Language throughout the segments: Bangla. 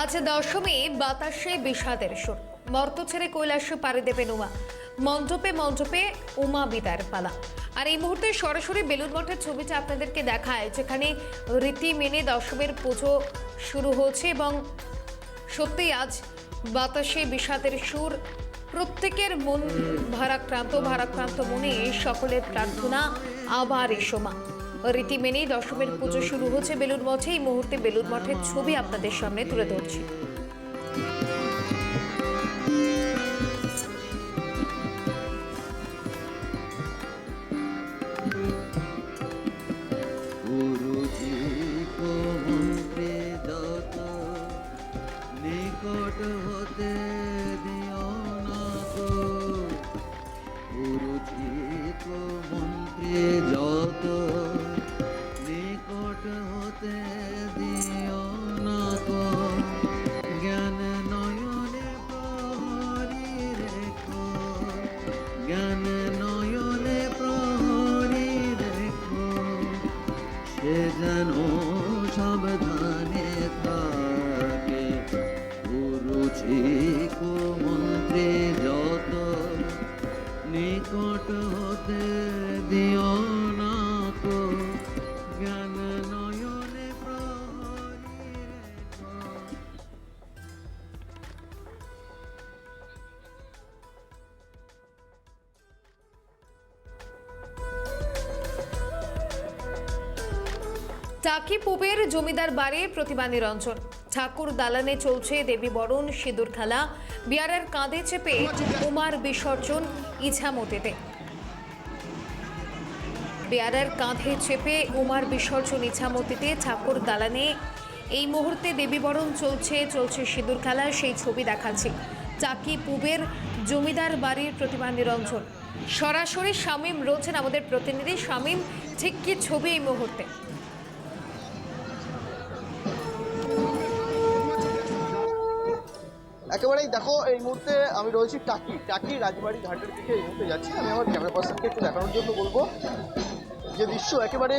আজ দশমী, বাতাসে বিষাদের সুর। মর্ত ছেড়ে কৈলাসে পাড়ি দেবেন উমা মণ্ডপে মণ্ডপে উমা বিদার পালা। আর এই মুহূর্তে সরাসরি বেলুন মঠের ছবিটা আপনাদেরকে দেখায়, যেখানে রীতি মেনে দশমীর পুজো শুরু হচ্ছে এবং সত্যি আজ বাতাসে বিষাদের সুর। প্রত্যেকের মন ভারাক্রান্ত ভারাক্রান্ত মনে সকলের প্রার্থনা, আবার এসো মা। রীতি মেনেই দশমীর পুজো শুরু হচ্ছে বেলুর মঠে। এই মুহূর্তে বেলুর মঠের ছবি আপনাদের সামনে তুলে ধরছি। নিকট হতে টাকি পুবের জমিদার বাড়ির প্রতিমা নিরঞ্জন ঠাকুর দালানে চলছে দেবী বরণ, সিঁদুর খেলা। বিয়ারের কাঁধে চেপে উমার বিসর্জন ইছামতিতে। বেয়ারার কাঁধে চেপে উমার বিসর্জন ইছামতিতে ঠাকুর দালানে। এই মুহূর্তে দেবীবরণ চলছে চলছে সিঁদুর খেলা, সেই ছবি দেখাচ্ছে। চাকি পুবের জমিদার বাড়ির প্রতিমা নিরঞ্জন সরাসরি শামীম রয়েছেন আমাদের প্রতিনিধি। শামীম, ঠিক কি ছবি এই মুহূর্তে? একেবারেই দেখো, এই মুহূর্তে আমি রয়েছি টাকি টাকি রাজবাড়ি ঘাটের দিকে এই মুহূর্তে যাচ্ছি। আমি আমার ক্যামেরা পার্সনকে একটু দেখানোর জন্য বলব যে দৃশ্য একেবারে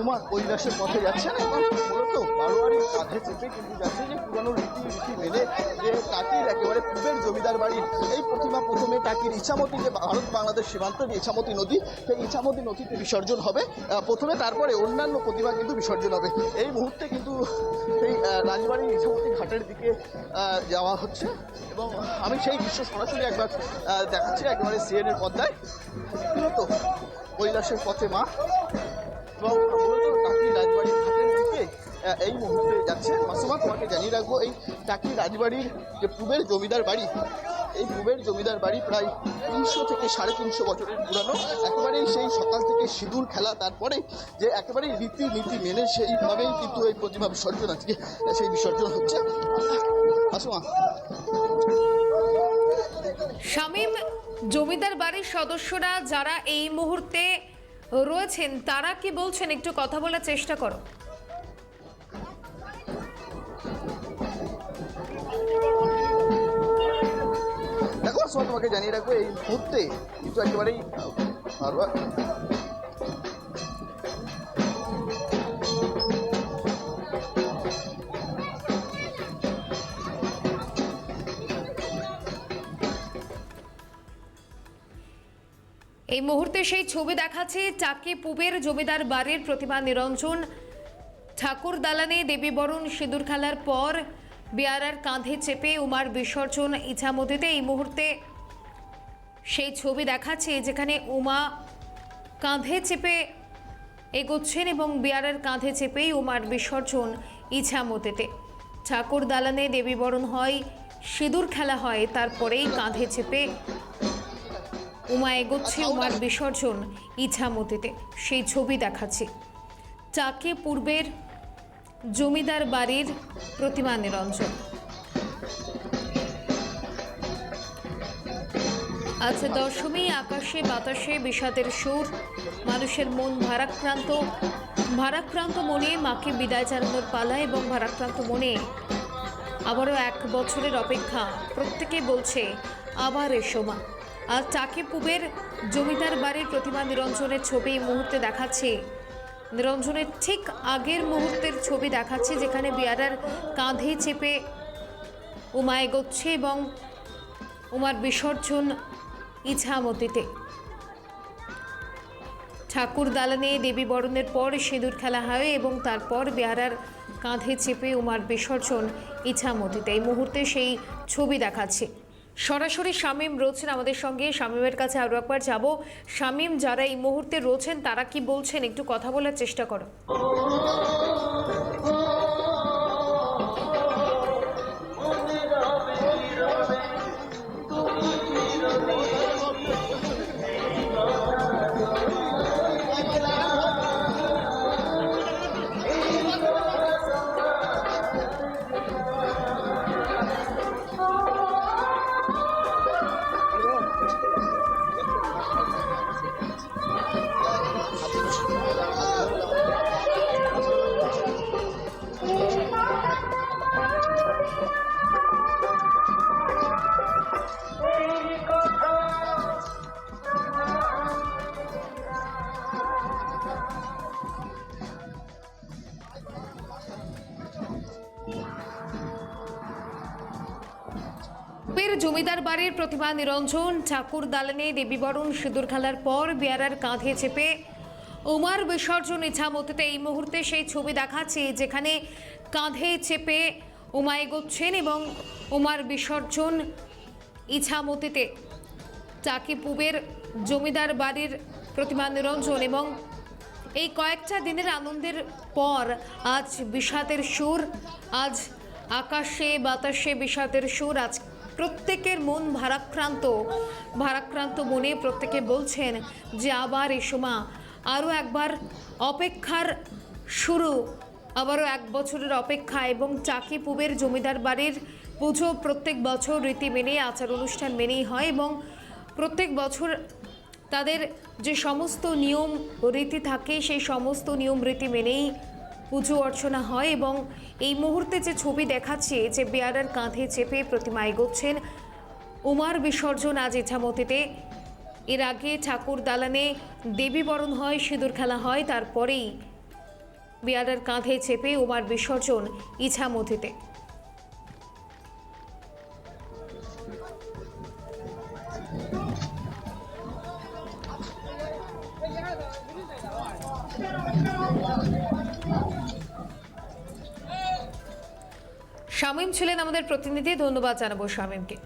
উমা কৈলাসের পথে যাচ্ছেন এবং মূলত বারোয়ারির কাঁধে চেপে কিন্তু যাচ্ছে যে পুরানো রীতি রীতি মেনে যে টাকির একেবারে পূবের জমিদার বাড়ির এই প্রতিমা প্রথমে টাকির ইছামতি যে ভারত বাংলাদেশ সীমান্ত যে ইছামতি নদী, সেই ইছামতি নদীতে বিসর্জন হবে। প্রথমে তারপরে অন্যান্য প্রতিমা কিন্তু বিসর্জন হবে। এই মুহূর্তে কিন্তু সেই রাজবাড়ির ইছামতি ঘাটের দিকে যাওয়া হচ্ছে। এবং আমি সেই দৃশ্য সরাসরি একবার দেখাচ্ছি একেবারে সিএনের পর্দায় মূলত কৈলাসের পথে মা। এবং টাকি রাজবাড়ির ঘাটের দিকে এই মুহূর্তে যাচ্ছে। মাসুমা, তোমাকে জানিয়ে রাখব, এই টাকি রাজবাড়ির যে পূবের জমিদার বাড়ি এই পূবের জমিদার বাড়ি প্রায় তিনশো থেকে সাড়ে তিনশো বছরের পুরানো। একেবারেই সেই সকাল থেকে সিঁদুর খেলা, তারপরে যে একেবারেই রীতি নীতি মেনে সেইভাবেই কিন্তু এই প্রতিমা বিসর্জন আজকে, সেই বিসর্জন হচ্ছে। মাসুমা শামীম, জমিদার বাড়ির সদস্যরা যারা এই মুহূর্তে রয়েছেন, তারা কি বলছেন? একটু কথা বলার চেষ্টা করো। মাসুমা তোমাকে জানিয়ে রাখব, এই মুহূর্তে কিন্তু একেবারেই এই মুহূর্তে সেই ছবি দেখাচ্ছে চাকি পুবের জমিদার বাড়ির প্রতিমা নিরঞ্জন। ঠাকুর দালানে দেবী বরণ সিঁদুর খেলার পর বেয়ারার কাঁধে চেপে উমার বিসর্জন ইছামতিতে এই মুহূর্তে সেই ছবি দেখাচ্ছে যেখানে উমা কাঁধে চেপে এগোচ্ছেন এবং বেয়ারার কাঁধে চেপেই উমার বিসর্জন ইছামতিতে। ঠাকুর দালানে দেবী বরণ হয়, সিঁদুর খেলা হয়, তারপরেই কাঁধে চেপে উমা এগোচ্ছে উমার বিসর্জন ইছামতিতে। সেই ছবি দেখাচ্ছে। চাকে পূর্বের জমিদার বাড়ির প্রতিমা নিরঞ্জন। আজ দশমী, আকাশে বাতাসে বিষাদের সুর, মানুষের মন ভারাক্রান্ত। ভারাক্রান্ত মনে মাকে বিদায় জানানোর পালা এবং ভারাক্রান্ত মনে আবারও এক বছরের অপেক্ষা। প্রত্যেকে বলছে, আবার এসো মা। আর চাকে পুবের জমিদার বাড়ির প্রতিমা নিরঞ্জনের ছবি মুহূর্তে দেখাচ্ছে। নিরঞ্জনের ঠিক আগের মুহূর্তের ছবি দেখাচ্ছে, যেখানে বিয়ারার কাঁধে চেপে উমা এগোচ্ছে এবং উমার বিসর্জন ইছামতিতে। ঠাকুর দালানে দেবী বরণের পর সিঁদুর খেলা হয় এবং তারপর বেহারার কাঁধে চেপে উমার বিসর্জন ইছামতিতে। এই মুহূর্তে সেই ছবি দেখাচ্ছে। সরাসরি শামীম রয়েছেন আমাদের সঙ্গে। শামীমের কাছে আরও একবার যাব। শামীম, যারা এই মুহূর্তে রয়েছেন, তারা কি বলছেন? একটু কথা বলার চেষ্টা করো। পূবের জমিদার বাড়ির প্রতিভা নিরঞ্জন, ঠাকুর দালানে দেবীবরণ সিঁদুর খেলার পর বিয়ারার কাঁধে চেপে উমার বিসর্জন ইছামতিতে এই মুহূর্তে সেই ছবি দেখাচ্ছে, যেখানে কাঁধে চেপে উমা এগোচ্ছেন এবং উমার বিসর্জন ইছামতিতে চাকি পূবের জমিদার বাড়ির প্রতিমা নিরঞ্জন এবং এই কয়েকটা দিনের আনন্দের পর আজ বিষাদের সুর, আজ আকাশে বাতাসে বিষাদের সুর, আজ প্রত্যেকের মন ভারাক্রান্ত। ভারাক্রান্ত মনে প্রত্যেকে বলছেন যে, আবার এসো মা আরও একবার অপেক্ষার শুরু। আবারও এক বছরের অপেক্ষা এবং চাকি পুবের জমিদার বাড়ির পুজো প্রত্যেক বছর রীতি মেনে, আচার অনুষ্ঠান মেনেই হয় এবং প্রত্যেক বছর তাদের যে সমস্ত নিয়ম রীতি থাকে, সেই সমস্ত নিয়ম রীতি মেনেই পুজো অর্চনা হয় এবং এই মুহূর্তে যে ছবি দেখাচ্ছে, যে বেয়ারার কাঁধে চেপে প্রতিমা এগোচ্ছেন উমার বিসর্জন আজ ইছামতিতে। এর আগে ঠাকুর দালানে দেবী বরণ হয়, সিঁদুর খেলা হয়, তারপরেই বেয়ারার কাঁধে চেপে উমার বিসর্জন ইছামতিতে। শামীম ছিলেন আমাদের প্রতিনিধি ধন্যবাদ জানাব শামীমকে।